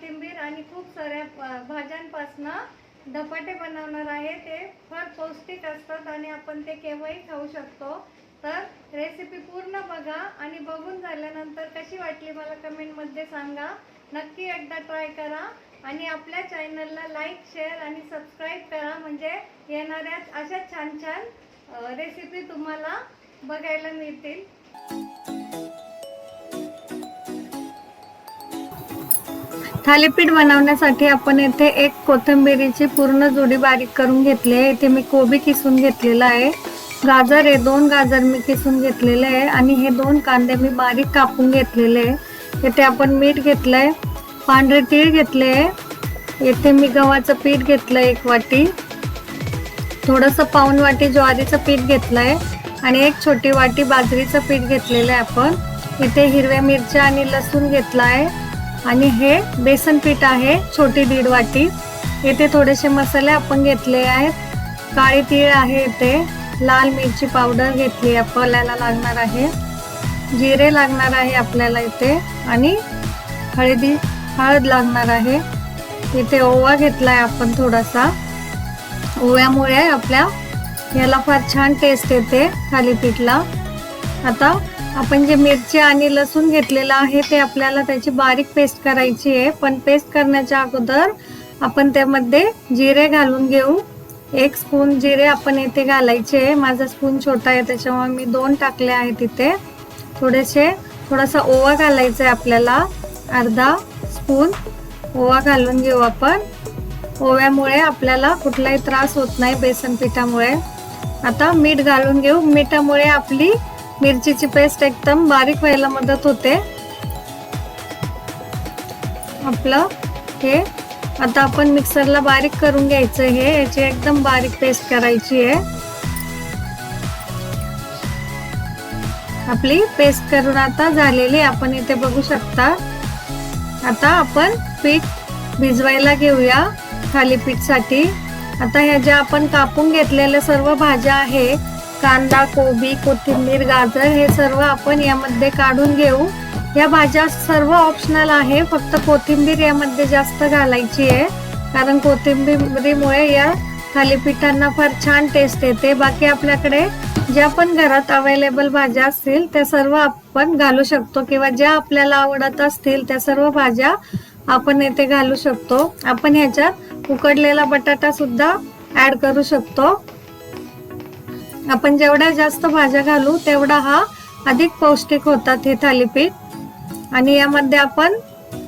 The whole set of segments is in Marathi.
कोथिंबीर आणि खूप साऱ्या भाज्यांपासनं धपाटे बनवणार आहे. ते फार पौष्टिक असतात आणि आपण ते केव्हाही खाऊ शकतो. तर रेसिपी पूर्ण बघा आणि बघून झाल्यानंतर कशी वाटली मला कमेंटमध्ये सांगा. नक्की एकदा ट्राय करा आणि आपल्या चॅनलला लाईक शेअर आणि सबस्क्राईब करा. म्हणजे येणाऱ्या अशा छान छान रेसिपी तुम्हाला बघायला मिळतील. थालीपीठ बनवण्यासाठी आपण येथे एक कोथिंबिरीची पूर्ण जोडी बारीक करून घेतली आहे. इथे मी कोबी किसून घेतलेला आहे. गाजर आहे दोन गाजर मी किसून घेतलेले आहे आणि हे दोन कांदे मी बारीक कापून घेतलेले आहे. इथे आपण मीठ घेतलं आहे पांढरे तीळ घेतले आहे. येथे मी गव्हाचं पीठ घेतलं एक वाटी. थोडंसं पाऊन वाटी ज्वारीचं पीठ घेतलंय आणि एक छोटी वाटी बाजरीचं पीठ घेतलेलं आहे आपण. इथे हिरव्या मिरच्या आणि लसूण घेतला आहे आणि हे बेसन पीठ आहे छोटी दीड वाटी. इथे थोडेसे मसाले आपण घेतले आहेत. काळी तीळ आहे इथे. लाल मिरची पावडर घेतली आपल्याला लागणार आहे. जिरे लागणार आहे आपल्याला इथे. आणि हळदी हळद लागणार आहे. इथे ओवा घेतला आहे आपण थोडासा. ओव्यामुळे आपल्या याला फार छान टेस्ट येते थालीपीठला आता आपण जे मिरची आणि लसूण घेतलेलं आहे ते आपल्याला त्याची बारीक पेस्ट करायची आहे. पण पेस्ट करण्याच्या अगोदर आपण त्यामध्ये जिरे घालून घेऊ. एक स्पून जिरे आपण येथे घालायचे आहे. माझा स्पून छोटा आहे त्याच्यामुळे मी दोन टाकले आहे तिथे थोडेसे थोडासा ओवा घालायचा आहे आपल्याला. अर्धा स्पून ओवा घालून घेऊ आपण. ओव्यामुळे आपल्याला कुठलाही त्रास होत नाही बेसन पिठामुळे. आता मीठ घालून घेऊ. मिठामुळे आपली मिरचीची पेस्ट एकदम बारीक व्हायला मदत होते. आपलं हे आता आपण मिक्सरला बारीक करून घ्यायचं हे याची एकदम बारीक पेस्ट करायची आहे. आपली पेस्ट करून आता झालेली आपण इथे बघू शकता. आता आपण पीठ भिजवायला घेऊया थालीपीठसाठी. आता ह्या ज्या आपण कापून घेतलेल्या सर्व भाज्या आहे कांदा कोबी कोथिंबीर गाजर हे सर्व आपण यामध्ये काढून घेऊ. या भाज्या सर्व ऑप्शनल आहे. फक्त कोथिंबीर यामध्ये जास्त घालायची आहे. कारण कोथिंबीरीमुळे या थालीपीठांना फार छान टेस्ट येते. बाकी आपल्याकडे ज्या पण घरात अवेलेबल भाज्या असतील त्या सर्व आपण घालू शकतो किंवा ज्या आपल्याला आवडत असतील त्या सर्व भाज्या आपण येथे घालू शकतो. आपण ह्याच्यात उकडलेला बटाटा सुद्धा ऍड करू शकतो. आपण जेवढ्या जास्त भाज्या घालू तेवढा हा अधिक पौष्टिक होतात हे थालीपीठ. आणि यामध्ये आपण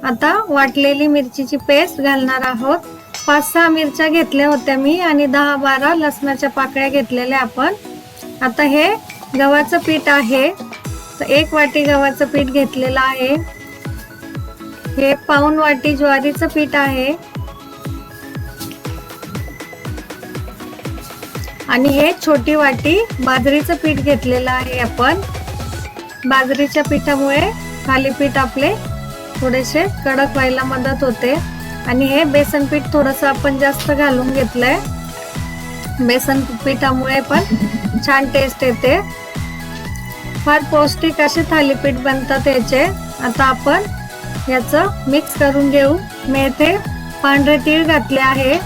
आता वाटलेली मिरचीची पेस्ट घालणार आहोत. पाच सहा मिरच्या घेतल्या होत्या मी आणि दहा बारा लसणाच्या पाकळ्या घेतलेल्या आपण. आता हे गव्हाचं पीठ आहे. तर एक वाटी गव्हाचं पीठ घेतलेलं आहे. हे पाऊन वाटी ज्वारीचं पीठ आहे. आणि हे छोटी वाटी बाजरीचं पीठ घेतलेलं आहे आपण. बाजरीच्या पिठामुळे थालीपीठ आपले थोडेसे कडक व्हायला मदत होते. आणि हे बेसन पीठ थोडंसं आपण जास्त घालून घेतलंय. बेसन पिठामुळे पण छान टेस्ट येते. फार पौष्टिक असे थालीपीठ बनतात याचे. आता आपण याचं मिक्स करून घेऊ. मी येथे पांढरे तीळ घातले आहे.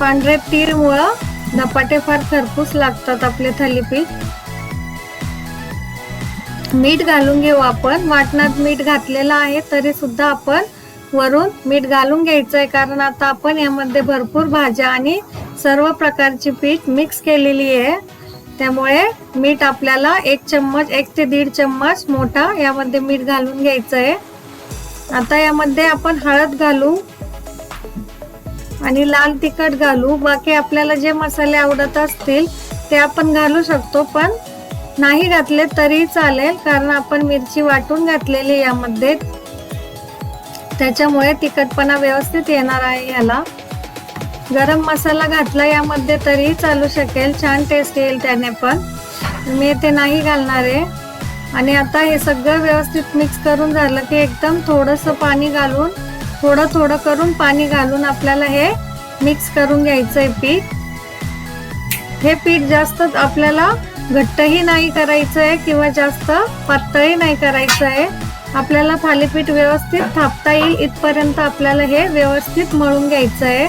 पांढरे तीळमुळं धपाटे फार खरपूस लागतात आपले थालीपीठ. मीठ घालून घेऊ आपण. वाटणात मीठ घातलेलं आहे तरी सुद्धा आपण वरून मीठ घालून घ्यायचं आहे कारण आता आपण यामध्ये भरपूर भाज्या आणि सर्व प्रकारची पीठ मिक्स केलेली आहे. त्यामुळे मीठ आपल्याला एक चम्मच एक ते दीड चम्मच मोठा यामध्ये मीठ घालून घ्यायचं आहे आता यामध्ये आपण हळद घालू. आणि लाल तिखट घालू. बाकी आपल्याला जे मसाले आवडत असतील ते आपण घालू शकतो पण नाही घातले तरी चालेल कारण आपण मिरची वाटून घातलेली यामध्ये. त्याच्यामुळे तिखटपणा व्यवस्थित येणार आहे याला. गरम मसाला घातला यामध्ये तरी चालू शकेल छान टेस्ट येईल त्याने पण. मी ते नाही घालणार आहे. आणि आता हे सगळं व्यवस्थित मिक्स करून झालं की एकदम थोडंसं पाणी घालून थोडं थोडं करून पाणी घालून आपल्याला हे मिक्स करून घ्यायचं आहे पीठ. हे पीठ जास्त आपल्याला घट्टही नाही करायचं आहे किंवा जास्त पातळही नाही करायचं आहे आपल्याला थालीपीठ व्यवस्थित थापता येईल इथपर्यंत आपल्याला हे व्यवस्थित मळून घ्यायचं आहे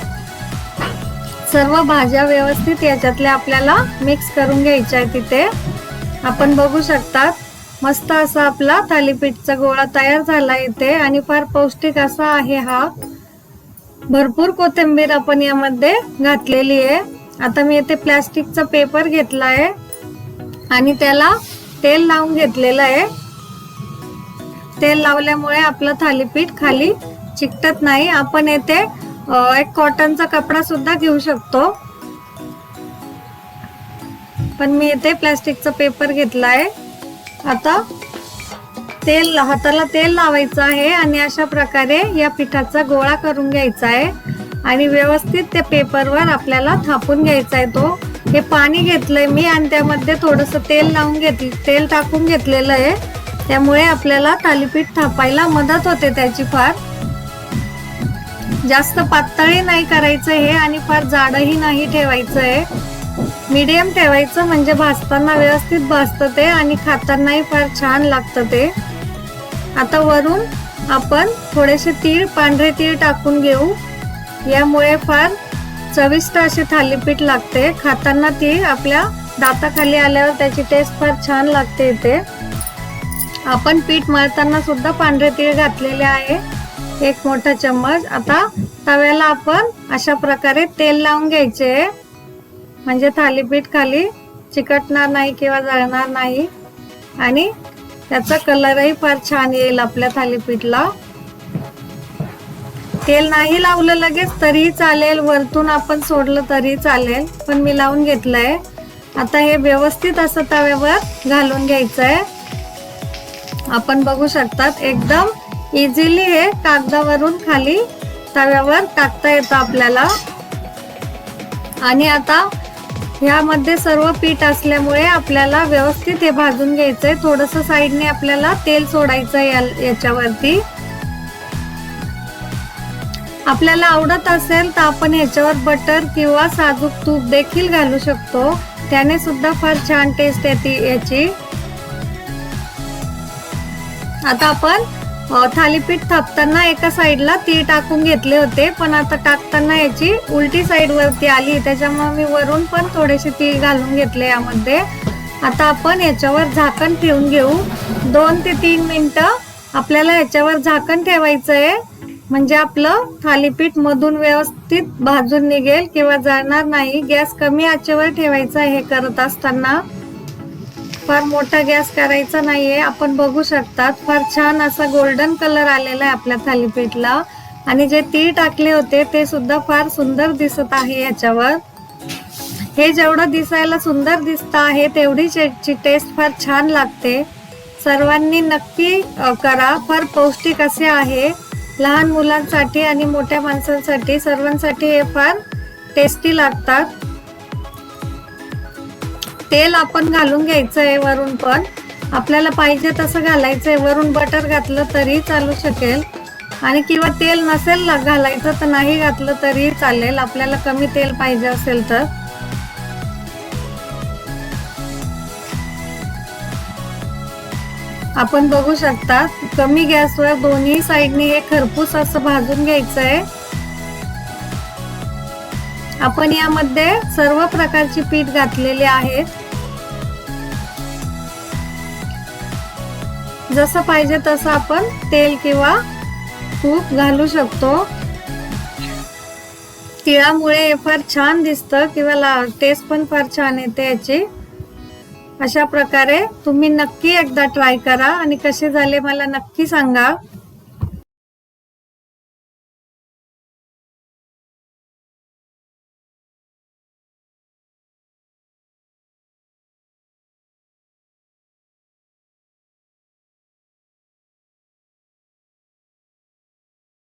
सर्व भाज्या व्यवस्थित याच्यातल्या आपल्याला मिक्स करून घ्यायच्या आहे तिथे. आपण बघू शकतात. मस्त असा आपला थालीपीठचा गोळा तयार झाला इथे आणि फार पौष्टिक असा आहे हा. भरपूर कोथिंबीर आपण यामध्ये घातलेली आहे. आता मी इथे प्लॅस्टिकचा पेपर घेतला आहे आणि त्याला तेल लावून घेतलेलं आहे. तेल लावल्यामुळे आपलं थालीपीठ खाली चिकटत नाही. आपण येथे एक कॉटनचा कपडा सुद्धा घेऊ शकतो. पण मी येथे प्लॅस्टिकचा पेपर घेतला आहे. आता तेल हाताला तेल लावायचं आहे आणि अशा प्रकारे या पिठाचा गोळा करून घ्यायचा आहे. आणि व्यवस्थित त्या पेपरवर आपल्याला थापून घ्यायचा आहे तो. हे पाणी घेतलंय मी आणि त्यामध्ये थोडस तेल लावून घेतलं तेल टाकून घेतलेलं आहे. त्यामुळे आपल्याला थालीपीठ थापायला मदत होते त्याची फार. जास्त पातळी नाही करायचं हे आणि फार जाडही नाही ठेवायचं आहे. मीडियम ठेवायचं म्हणजे भाजताना व्यवस्थित भाजतं ते आणि खातानाही फार छान लागतं ते. आता वरून आपण थोडेसे तीळ पांढरे तीळ टाकून घेऊ. यामुळे फार चविष्ट असे थालीपीठ लागते. खाताना ती आपल्या दाताखाली आल्यावर त्याची टेस्ट फार छान लागते इथे. आपण पीठ मळताना सुद्धा पांढरे तीळ घातलेले आहे. एक मोठा चम्मच. आता तव्याला आपण अशा प्रकारे तेल लावून घ्यायचे. म्हणजे थालीपीठ खाली चिकटणार नाही किंवा जळणार नाही. आणि त्याचा कलरही फार छान येईल आपल्या थालीपीठला. तेल नाही लावलं लगेच तरीही चालेल वरतून आपण सोडलं तरी चालेल पण मी लावून घेतलंय. आता हे व्यवस्थित असं तव्यावर घालून घ्यायचं आहे आपण बघू शकतात एकदम इझिली हे कागदावरून खाली तव्यावर टाकता येतं आपल्याला. आणि आता ह्यामध्ये सर्व पीठ असल्यामुळे आपल्याला व्यवस्थित हे भाजून घ्यायचंय. थोडस साईडने आपल्याला तेल सोडायचं आहे याच्यावरती. आपल्याला आवडत असेल तर आपण याच्यावर बटर किंवा साजूक तूप देखील घालू शकतो. त्याने सुद्धा फार छान टेस्ट येते याची. आता आपण थालीपीठ थापताना एका साईडला ती टाकून घेतले होते पण आता टाकताना याची उलटी साईड वरती आली त्याच्यामुळे मी वरून पण थोडेसे तीळ घालून घेतले यामध्ये. आता आपण याच्यावर झाकण ठेवून घेऊ. दोन ते तीन मिनटं आपल्याला याच्यावर झाकण ठेवायचं आहे म्हणजे आपलं थालीपीठ मधून व्यवस्थित भाजून निघेल किंवा जाणार नाही. गॅस कमी आचेवर ठेवायचा आहे हे करत असताना. फार मोठा गॅस करायचा नाहीये. आपण बघू शकतात फार छान असा गोल्डन कलर आलेला आहे आपल्या थालीपीठला. आणि जे ती टाकले होते ते सुद्धा फार सुंदर दिसत आहे याच्यावर. हे जेवढं दिसायला सुंदर दिसत आहे तेवढीच याची टेस्ट फार छान लागते. सर्वांनी नक्की करा. फार पौष्टिक असे आहे. लहान मुलांसाठी आणि मोठ्या माणसांसाठी सर्वांसाठी हे फार टेस्टी लागतात. तेल आपण घालून घ्यायचं आहे वरून पण. आपल्याला पाहिजे तसं घालायचं आहे. वरून बटर घातलं तरी चालू शकेल. आणि किंवा तेल नसेल घालायचं तर नाही घातलं तरी चालेल. आपल्याला कमी तेल पाहिजे असेल तर. आपण बघू शकता कमी गॅसवर दोन्ही साईडने हे खरपूस असं भाजून घ्यायचं आहे. आपण यामध्ये सर्व प्रकारची पीठ घातलेली आहेत जसं पाहिजे तसं आपण तेल किंवा तूप घालू शकतो. तिळामुळे हे फार छान दिसतं किंवा टेस्ट पण फार छान येते याची. अशा प्रकारे तुम्ही नक्की एकदा ट्राय करा आणि कसे झाले मला नक्की सांगा.